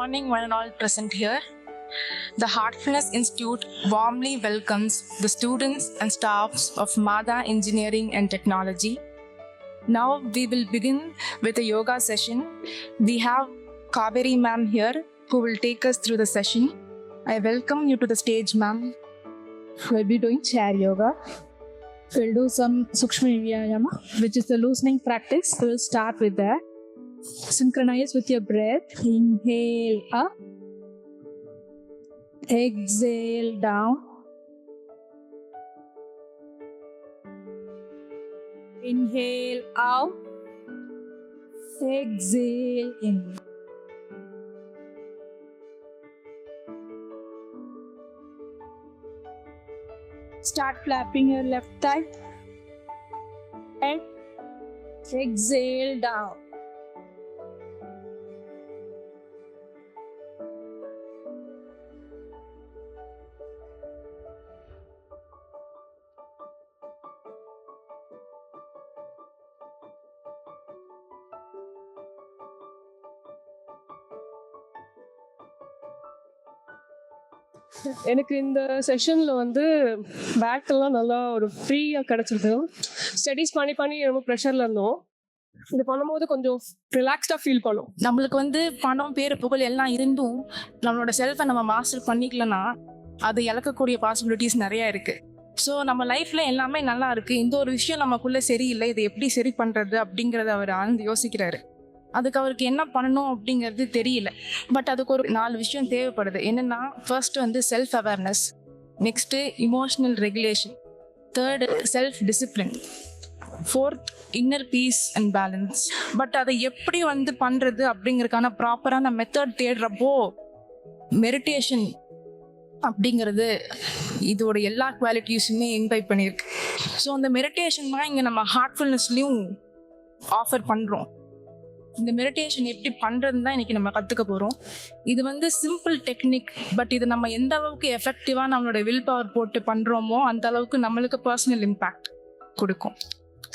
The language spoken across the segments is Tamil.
morning, one and all present here. The Heartfulness Institute warmly welcomes the students and staffs of Mada Engineering and Technology. Now we will begin with a yoga session. We have Kaveri ma'am here who will take us through the session. I welcome you to the stage, ma'am. We'll be doing chair yoga. We'll do some Sukshma Vyayama, which is the loosening practice. We'll start with that. Synchronize with your breath. Inhale up. Exhale down. Inhale out. Exhale in. Start flapping your left thigh. And exhale down. எனக்கு இந்த செஷனில் வந்து பேக்கெல்லாம் நல்லா ஒரு ஃப்ரீயாக கிடச்சிருக்கு ஸ்டடீஸ் பண்ணி பண்ணி ரொம்ப ப்ரெஷரில் இருந்தோம். இது பண்ணும்போது கொஞ்சம் ரிலாக்ஸ்டாக ஃபீல் பண்ணும். நம்மளுக்கு வந்து பணம் பேர் புகழ் எல்லாம் இருந்தும் நம்மளோட செல்ஃபை நம்ம மாஸ்டர் பண்ணிக்கலனா அது இழக்கக்கூடிய பாசிபிலிட்டிஸ் நிறைய இருக்கு. ஸோ நம்ம லைஃப்ல எல்லாமே நல்லா இருக்கு. இந்த ஒரு விஷயம் நமக்குள்ள சரியில்லை. இதை எப்படி சரி பண்றது அப்படிங்கறத அவர் ஆழ்ந்து யோசிக்கிறாரு. அதுக்கு அவருக்கு என்ன பண்ணணும் அப்படிங்கிறது தெரியல. பட் அதுக்கு ஒரு நாலு விஷயம் தேவைப்படுது. என்னென்னா ஃபர்ஸ்ட் வந்து self awareness next emotional regulation third self discipline fourth inner peace and balance but அதை எப்படி வந்து பண்ணுறது அப்படிங்கிறதுக்கான ப்ராப்பரான மெத்தட் தேடுறப்போ மெடிடேஷன் அப்படிங்கிறது இதோட எல்லா குவாலிட்டிஸுமே இன்வைட் பண்ணியிருக்கு. ஸோ அந்த மெடிடேஷன் தான் இங்கே நம்ம ஹார்ட்ஃபுல்னஸ்லையும் ஆஃபர் பண்ணுறோம் இந்த மெடிடேஷன் எப்படி பண்ணுறதுன்னு தான் இன்னைக்கு நம்ம கற்றுக்க போகிறோம் இது வந்து சிம்பிள் டெக்னிக் பட் இது நம்ம எந்த அளவுக்கு எஃபெக்டிவாக நம்மளோட வில் பவர் போட்டு பண்ணுறோமோ அந்த அளவுக்கு நம்மளுக்கு பர்சனல் இம்பேக்ட் கொடுக்கும்.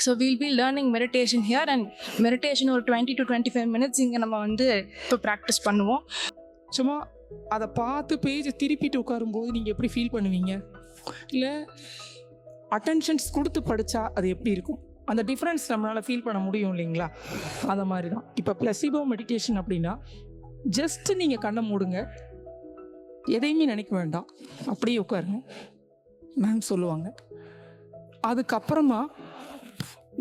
So will be learning meditation here and meditation ஒரு twenty to twenty five minutes இங்கே நம்ம வந்து இப்போ ப்ராக்டிஸ் பண்ணுவோம். சும்மா அதை பார்த்து பேஜை திருப்பிட்டு உட்காரும்போது நீங்கள் எப்படி ஃபீல் பண்ணுவீங்க? இல்லை அட்டென்ஷன்ஸ் கொடுத்து படித்தா அது எப்படி இருக்கும்? அந்த டிஃப்ரென்ஸ் நம்மளால் ஃபீல் பண்ண முடியும் இல்லைங்களா? அந்த மாதிரி தான் இப்போ ப்ளசிபோ மெடிடேஷன் அப்படின்னா ஜஸ்ட்டு நீங்கள் கண்ணை மூடுங்க. எதையுமே நினைக்க வேண்டாம். அப்படியே உட்காருங்க. மேம் சொல்லுவாங்க. அதுக்கப்புறமா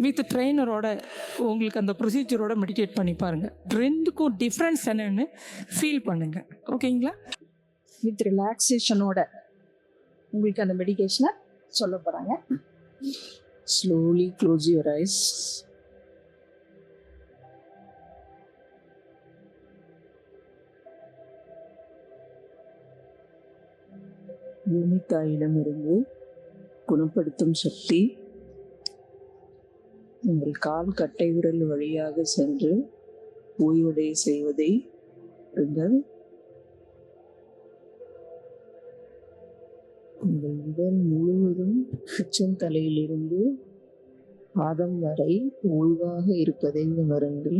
வித் ட்ரெயினரோட உங்களுக்கு அந்த ப்ரொசீஜரோட மெடிடேட் பண்ணி பாருங்கள் ரெண்டுக்கும் டிஃப்ரென்ஸ் என்னன்னு ஃபீல் பண்ணுங்க. ஓகேங்களா? வித் ரிலாக்ஸேஷனோட உங்களுக்கு அந்த மெடிடேஷனை சொல்ல போகிறாங்க Slowly close your eyes. பூமி தாயிடமிருந்து குணப்படுத்தும் சக்தி உங்கள் கால் கட்டை விரல் வழியாக சென்று ஓய்வடைய செய்வதை பாருங்கள் உடல் முழுவதும் உச்சம் தலையிலிருந்து பாதம் வரை ஓய்வாக இருப்பதை உணருங்கள்.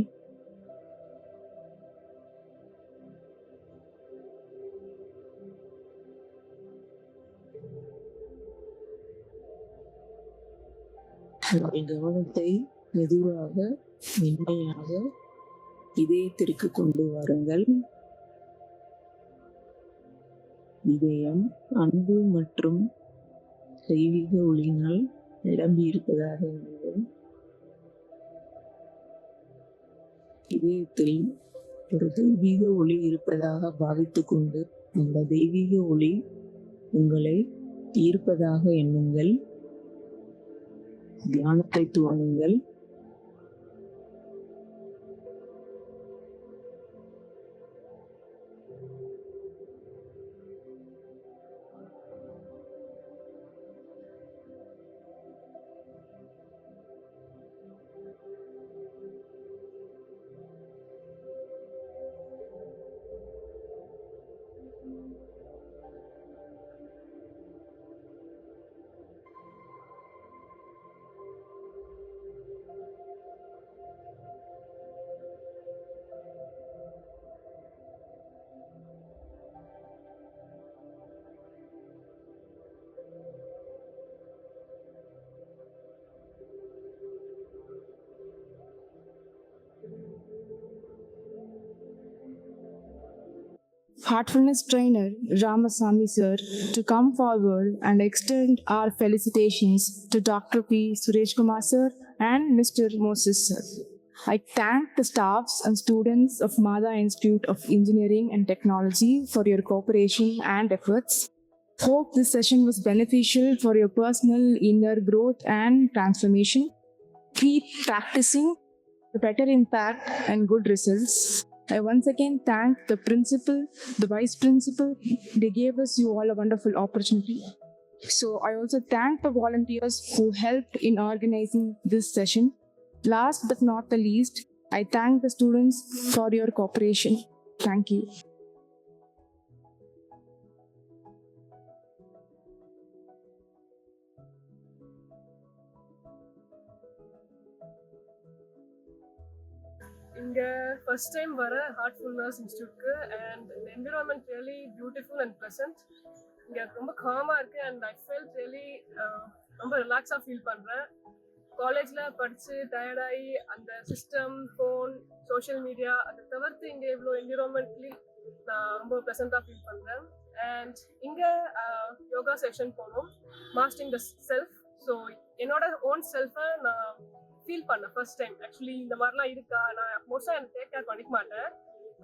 உங்கள் கவனத்தை மெதுவாக மென்மையாக இதயத்திற்கு கொண்டு வாருங்கள். இதயம் அன்பு மற்றும் தெய்வீக ஒளியினால் நிரம்பி இருப்பதாக எண்ணுங்கள் இதயத்தில் ஒரு தெய்வீக ஒளி இருப்பதாக பாவித்துக் கொண்டு அந்த தெய்வீக ஒளி உங்களை ஈர்ப்பதாக எண்ணுங்கள். தியானத்தை துவங்குங்கள். Heartfulness trainer Ramasamy sir to come forward and extend our felicitations to Dr. P. Suresh Kumar sir and Mr. Moses sir. I thank the staffs and students of Mada Institute of Engineering and Technology for your cooperation and efforts. Hope this session was beneficial for your personal inner growth and transformation. Keep practicing for better impact and good results. I once again thank the principal, the vice principal. They gave us you all a wonderful opportunity. So I also thank the volunteers who helped in organizing this session. Last but not the least, I thank the students for your cooperation. Thank you. இங்கே ஃபர்ஸ்ட் டைம் வர Heartfulness இன்ஸ்டியூட்க்கு and environment really beautiful and pleasant இங்கே ரொம்ப காமாக இருக்குது அண்ட் ஐ ஃபீல் ரியலி ரொம்ப ரிலாக்ஸாக ஃபீல் பண்ணுறேன் காலேஜில் படித்து டயர்டாகி அந்த சிஸ்டம் ஃபோன் சோஷியல் மீடியா அதை தவிர்த்து இங்கே இவ்வளோ என்விரான்மெண்ட்லி நான் ரொம்ப ப்ளசண்ட்டாக ஃபீல் பண்ணுறேன் அண்ட் இங்கே யோகா செஷன் போனோம். மாஸ்டரிங் த செல்ஃப் ஸோ என்னோட ஓன் செல்ஃபை நான் ஃபீல் பண்ணேன் ஃபர்ஸ்ட் டைம் ஆக்சுவலி இந்த மாதிரிலாம் இருக்கா? நான் மோஸ்ட்டாக எனக்கு டேக் கேர் பண்ணிக்க மாட்டேன்.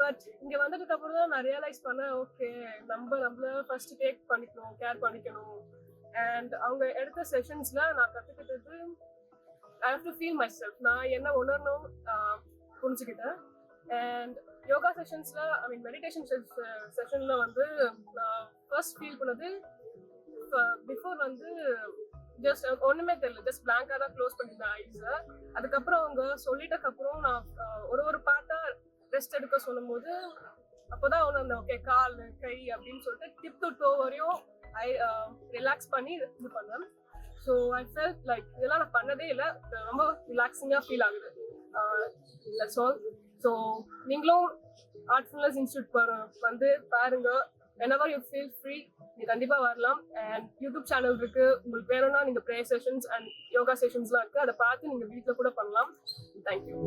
பட் இங்கே வந்ததுக்கு அப்புறம் தான் நான் ரியலைஸ் பண்ணேன் ஓகே நம்ம நம்மள ஃபர்ஸ்ட் டேக் பண்ணிக்கணும் கேர் பண்ணிக்கணும். அண்ட் அவங்க எடுத்த செஷன்ஸில் நான் கற்றுக்கிட்டது I have to feel myself நான் என்ன உணரணும் புரிஞ்சுக்கிட்டேன். அண்ட் யோகா செஷன்ஸில் ஐ மீன் மெடிடேஷன் செஷன்ல வந்து நான் ஃபர்ஸ்ட் ஃபீல் பண்ணது பிஃபோர் வந்து ஜஸ்ட் uh, ஒண்ணுமே தெரியல. ஜஸ்ட் பிளாங்கா தான் க்ளோஸ் பண்ணிருந்தேன் ஐஸை அதுக்கப்புறம் அவங்க சொல்லிட்டதுக்கு அப்புறம் நான் uh, ஒரு ஒரு பார்ட்டா ரெஸ்ட் எடுக்க சொல்லும்போது அப்போதான் அந்த ஓகே கால் கை அப்படின்னு சொல்லிட்டு டிப் டு டோ வரையும் ஐ ரிலாக்ஸ் uh, பண்ணி இது பண்ணேன். ஸோ ஐ ஃபெல்ட் லைக் இதெல்லாம் நான் பண்ணதே இல்லை. ரொம்ப ரிலாக்ஸிங்காக ஃபீல் ஆகுது. தட்ஸ் ஆல் ஸோ நீங்களும் ஆர்ட்ஃபுல்னஸ் இன்ஸ்டியூட் வந்து பாருங்க. Whenever யூ ஃபீல் ஃப்ரீ நீ கண்டிப்பா வரலாம். அண்ட் யூடியூப் சேனல் இருக்கு. உங்களுக்கு வேணும்னா நீங்க ப்ரேயர் செஷன்ஸ் அண்ட் யோகா செஷன்ஸ்லாம் இருக்கு. அதை பார்த்து நீங்க வீட்டில் கூட பண்ணலாம். தேங்க்யூ